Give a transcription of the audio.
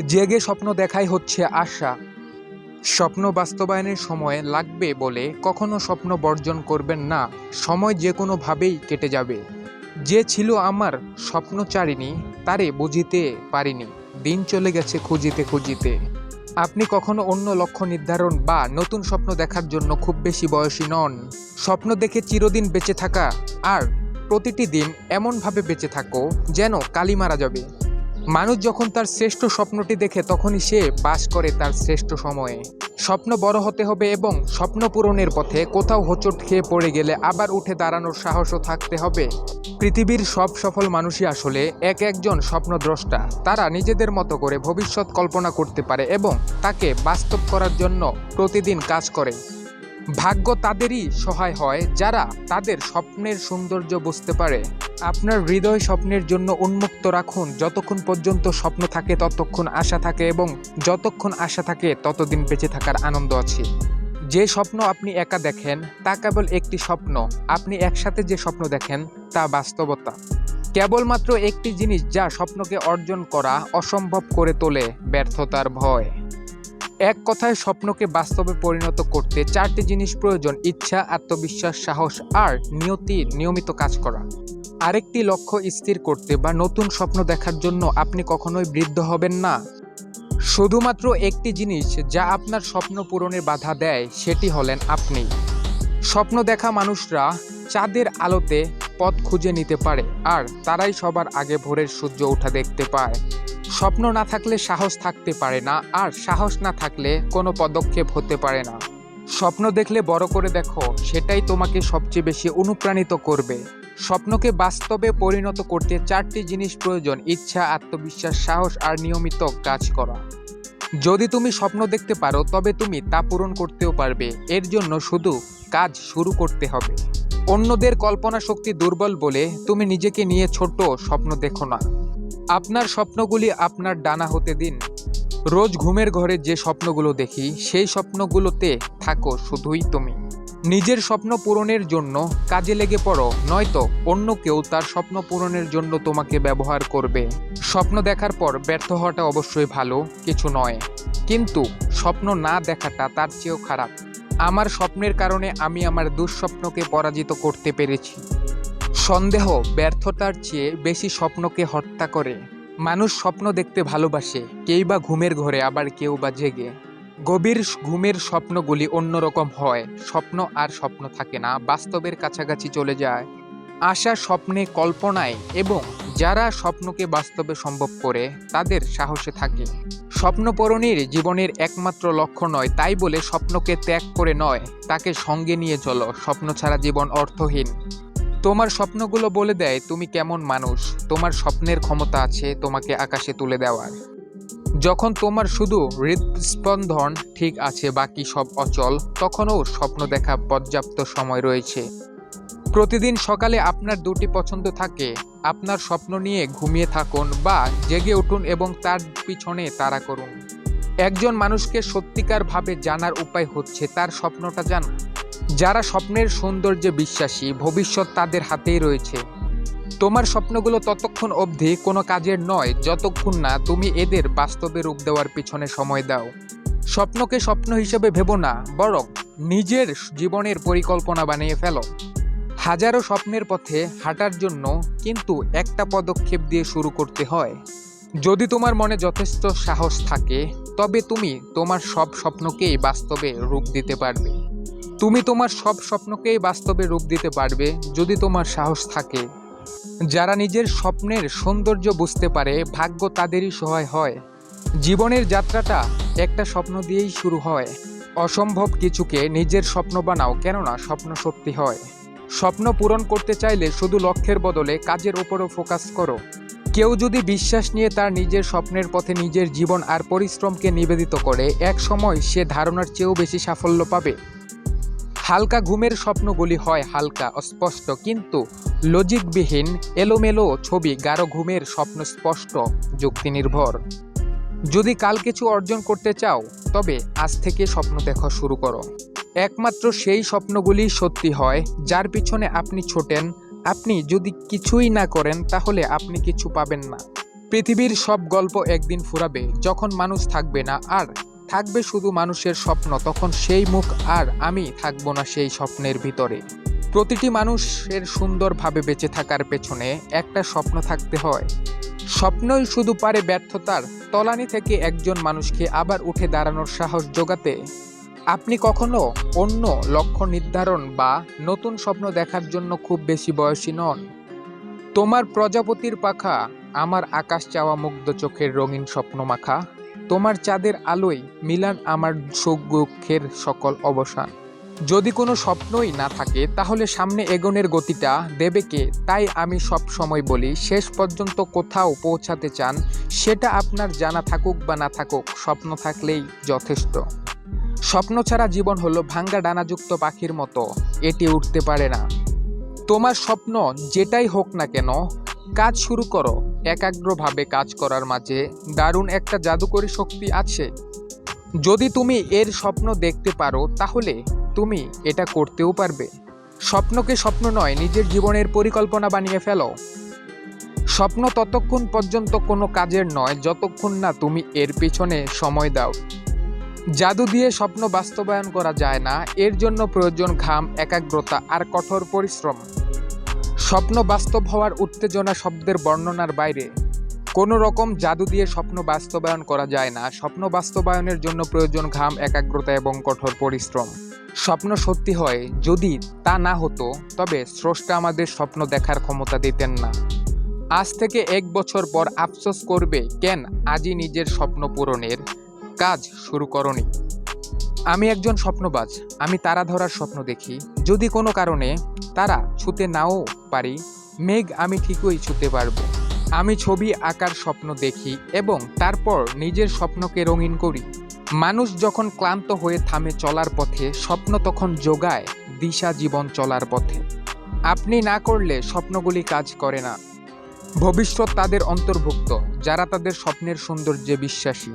জেগে স্বপ্ন দেখাই হচ্ছে আশা। স্বপ্ন বাস্তবায়নের সময় লাগবে বলে কখনো স্বপ্ন বর্জন করবেন না, সময় যে কোনোভাবেই কেটে যাবে। যে ছিল আমার স্বপ্ন স্বপ্নচারিণী তারে বুঝিতে পারিনি। দিন চলে গেছে খুঁজিতে খুঁজিতে। আপনি কখনো অন্য লক্ষ্য নির্ধারণ বা নতুন স্বপ্ন দেখার জন্য খুব বেশি বয়সী নন। স্বপ্ন দেখে চিরদিন বেঁচে থাকা, আর প্রতিটি দিন এমনভাবে বেঁচে থাকো যেন কালি মারা যাবে। মানুষ যখন তার শ্রেষ্ঠ স্বপ্নটি দেখে, তখনই সে বাস করে তার শ্রেষ্ঠ সময়ে। স্বপ্ন বড় হতে হবে এবং স্বপ্ন পূরণের পথে কোথাও হোঁচট খেয়ে পড়ে গেলে আবার উঠে দাঁড়ানোর সাহসও থাকতে হবে। পৃথিবীর সব সফল মানুষই আসলে এক একজন স্বপ্নদ্রষ্টা। তারা নিজেদের মতো করে ভবিষ্যৎ কল্পনা করতে পারে এবং তাকে বাস্তব করার জন্য প্রতিদিন কাজ করে। ভাগ্য তাদেরই সহায় হয় যারা তাদের স্বপ্নের সৌন্দর্য বুঝতে পারে। আপনার হৃদয় স্বপ্নের জন্য উন্মুক্ত রাখুন। যতক্ষণ পর্যন্ত স্বপ্ন থাকে, ততক্ষণ আশা থাকে এবং যতক্ষণ আশা থাকে, ততদিন বেঁচে থাকার আনন্দ আছে। যে স্বপ্ন আপনি একা দেখেন, তা কেবল একটি স্বপ্ন। আপনি একসাথে যে স্বপ্ন দেখেন, তা বাস্তবতা। কেবলমাত্র একটি জিনিস যা স্বপ্নকে অর্জন করা অসম্ভব করে তোলে ব্যর্থতার ভয়। এক কথায় স্বপ্নকে বাস্তবে পরিণত করতে চারটি জিনিস প্রয়োজন, ইচ্ছা, আত্মবিশ্বাস, সাহস আর নিয়তির নিয়মিত কাজ করা। আরেকটি লক্ষ্য স্থির করতে বা নতুন স্বপ্ন দেখার জন্য আপনি কখনোই বৃদ্ধ হবেন না। শুধুমাত্র একটি জিনিস যা আপনার স্বপ্ন পূরণের বাধা দেয়, সেটি হলেন আপনি। স্বপ্ন দেখা মানুষরা চাঁদের আলোতে পথ খুঁজে নিতে পারে আর তারাই সবার আগে ভোরের সূর্য ওঠা দেখতে পায়। স্বপ্ন না থাকলে সাহস থাকতে পারে না, আর সাহস না থাকলে কোনো পদক্ষেপ হতে পারে না। স্বপ্ন দেখলে বড় করে দেখো, সেটাই তোমাকে সবচেয়ে বেশি অনুপ্রাণিত করবে। স্বপ্নকে বাস্তবে পরিণত করতে চারটি জিনিস প্রয়োজন, ইচ্ছা, আত্মবিশ্বাস, সাহস, আর নিয়মিত কাজ করা। যদি তুমি স্বপ্ন দেখতে পারো, তবে তুমি তা পূরণ করতেও পারবে। এর জন্য শুধু কাজ শুরু করতে হবে। অন্যদের কল্পনা শক্তি দুর্বল বলে তুমি নিজেকে নিয়ে ছোট স্বপ্ন দেখো না। আপনার স্বপ্নগুলি আপনার ডানা হতে দিন। রোজ ঘুমের ঘরে যে স্বপ্নগুলো দেখি, সেই স্বপ্নগুলোতে থাকো শুধুই তুমি। নিজের স্বপ্ন পূরণের জন্য কাজে লেগে পড়ো, নয়তো অন্য কেউ তার স্বপ্ন পূরণের জন্য তোমাকে ব্যবহার করবে। স্বপ্ন দেখার পর ব্যর্থ হওয়াটা অবশ্যই ভালো, কিছু নয়। কিন্তু স্বপ্ন না দেখাটা তার চেয়েও খারাপ। আমার স্বপ্নের কারণে আমি আমার দুঃস্বপ্নকে পরাজিত করতে পেরেছি। সন্দেহ ব্যর্থতার চেয়ে বেশি স্বপ্নকে হত্যা করে। মানুষ স্বপ্ন দেখতে ভালোবাসে, কেই বা ঘুমের ঘরে আবার কেউ বা জেগে। গভীর ঘুমের স্বপ্নগুলি অন্যরকম হয়, স্বপ্ন আর স্বপ্ন থাকে না, বাস্তবের কাছাকাছি চলে যায়। আশা স্বপ্নে কল্পনায় এবং যারা স্বপ্নকে বাস্তবে সম্ভব করে, তাদের সাহসে থাকে। স্বপ্নপূরণের জীবনের একমাত্র লক্ষ্য নয়, তাই বলে স্বপ্নকে ত্যাগ করে নয়, তাকে সঙ্গে নিয়ে চলো। স্বপ্ন ছাড়া জীবন অর্থহীন। তোমার স্বপ্নগুলো বলে দেয় তুমি কেমন মানুষ। তোমার স্বপ্নের ক্ষমতা আছে, তোমাকে আকাশে তুলে দেওয়ার। যখন তোমার শুধু হৃদস্পন্দন ঠিক আছে, বাকি সব অচল, তখনও স্বপ্ন দেখা পর্যাপ্ত সময় রয়েছে। প্রতিদিন সকালে আপনার দুটি পছন্দ থাকে। আপনার স্বপ্ন নিয়ে ঘুমিয়ে থাকুন বা জেগে উঠুন এবং তার পিছনে তাড়া করুন। একজন মানুষকে সত্যিকারভাবে জানার উপায় হচ্ছে তার স্বপ্নটা জানা যারা স্বপ্নের সৌন্দর্যে বিশ্বাসী, ভবিষ্যৎ তাদের হাতেই রয়েছে। তোমার স্বপ্নগুলো ততক্ষণ অবধি কোনো কাজের নয়, যতক্ষণ না তুমি এদের বাস্তবে রূপ দেওয়ার পিছনে সময় দাও। স্বপ্নকে স্বপ্ন হিসেবে ভেবো না, বরং নিজের জীবনের পরিকল্পনা বানিয়ে ফেলো। হাজারো স্বপ্নের পথে হাঁটার জন্য কিন্তু একটা পদক্ষেপ দিয়ে শুরু করতে হয়। যদি তোমার মনে যথেষ্ট সাহস থাকে, তবে তুমি তোমার সব স্বপ্নকেই বাস্তবে রূপ দিতে পারবে। তুমি তোমার সব স্বপ্নকেই বাস্তবে রূপ দিতে পারবে যদি তোমার সাহস থাকে। যারা নিজের স্বপ্নের সৌন্দর্য বুঝতে পারে, ভাগ্য তাদেরই সহায় হয়। জীবনের যাত্রাটা একটা স্বপ্ন দিয়েই শুরু হয়। অসম্ভব কিছুকে নিজের স্বপ্ন বানাও, কেননা স্বপ্ন সত্যি হয়। স্বপ্ন পূরণ করতে চাইলে শুধু লক্ষ্যের বদলে কাজের ওপরও ফোকাস করো। কেউ যদি বিশ্বাস নিয়ে তার নিজের স্বপ্নের পথে নিজের জীবন আর পরিশ্রমকে নিবেদিত করে এক সময় সে ধারণার চেয়েও বেশি সাফল্য পাবে। হালকা ঘুমের স্বপ্নগুলি হয় হালকা, অস্পষ্ট, কিন্তু লজিকবিহীন, এলোমেলো ছবি গাঢ় ঘুমের স্বপ্ন স্পষ্ট যুক্তি নির্ভর যদি কাল কিছু অর্জন করতে চাও, তবে আজ থেকে স্বপ্ন দেখা শুরু করো। একমাত্র সেই স্বপ্নগুলি সত্যি হয়, যার পিছনে আপনি ছোটেন। আপনি যদি কিছুই না করেন, তাহলে আপনি কিছু পাবেন না। পৃথিবীর সব গল্প একদিন ফুরাবে, যখন মানুষ থাকবে না, আর থাকবে শুধু মানুষের স্বপ্ন, তখন সেই মুখ আর আমি থাকব না সেই স্বপ্নের ভিতরে। প্রতিটি মানুষের সুন্দরভাবে বেঁচে থাকার পেছনে একটা স্বপ্ন থাকতে হয়। স্বপ্নই শুধু পারে ব্যর্থতার তলানি থেকে একজন মানুষকে আবার উঠে দাঁড়ানোর সাহস জোগাতে। আপনি কখনো অন্য লক্ষ্য নির্ধারণ বা নতুন স্বপ্ন দেখার জন্য খুব বেশি বয়সী নন? তোমার প্রজাপতির পাখা, আমার আকাশ চাওয়া মুগ্ধ চোখের রঙিন স্বপ্ন মাখা তোমার চাঁদের আলোয় মিলান আমার সুখ দুঃখের সকল অবসান। যদি কোনো স্বপ্নই না থাকে, তাহলে সামনে এগোনের গতিটা দেবে কে? তাই আমি সব সময় বলি, শেষ পর্যন্ত কোথাও পৌঁছাতে চান, সেটা আপনার জানা থাকুক বা না থাকুক, স্বপ্ন থাকলেই যথেষ্ট। স্বপ্ন ছাড়া জীবন হলো ভাঙ্গা ডানাযুক্ত পাখির মতো, এটি উঠতে পারে না। তোমার স্বপ্ন যেটাই হোক না কেন, কাজ শুরু করো। একাগ্রভাবে কাজ করার মাঝে দারুণ একটা জাদুকরী শক্তি আছে। যদি তুমি এর স্বপ্ন দেখতে পারো, তাহলে তুমি এটা করতেও পারবে। স্বপ্নকে স্বপ্ন নয়, নিজের জীবনের পরিকল্পনা বানিয়ে ফেলো। স্বপ্ন ততক্ষণ পর্যন্ত কোনো কাজের নয়, যতক্ষণ না তুমি এর পিছনে সময় দাও। জাদু দিয়ে স্বপ্ন বাস্তবায়ন করা যায় না, এর জন্য প্রয়োজন ঘাম, একাগ্রতা আর কঠোর পরিশ্রম। স্বপ্ন বাস্তব হওয়ার উত্তেজনা শব্দের বর্ণনার বাইরে। কোনো রকম জাদু দিয়ে স্বপ্ন বাস্তবায়ন করা যায় না। স্বপ্ন বাস্তবায়নের জন্য প্রয়োজন ঘাম, একাগ্রতা এবং কঠোর পরিশ্রম। স্বপ্ন সত্যি হয়। যদি তা না হতো, তবে স্রষ্টা আমাদের স্বপ্ন দেখার ক্ষমতা দিতেন না। আজ থেকে এক বছর পর আফসোস করবে, কেন আজই নিজের স্বপ্ন পূরণের কাজ শুরু করনি? আমি একজন স্বপ্নবাজ, আমি তারা ধরার স্বপ্ন দেখি। যদি কোনো কারণে তারা ছুতে নাও পারি, মেঘ আমি ঠিকই ছুতে পারব। আমি ছবি আঁকার স্বপ্ন দেখি এবং তারপর নিজের স্বপ্নকে রঙিন করি। মানুষ যখন ক্লান্ত হয়ে থামে চলার পথে, স্বপ্ন তখন যোগায় দিশা জীবন চলার পথে। আপনি না করলে স্বপ্নগুলি কাজ করে না। ভবিষ্যৎ তাদের অন্তর্ভুক্ত, যারা তাদের স্বপ্নের সৌন্দর্যে বিশ্বাসী।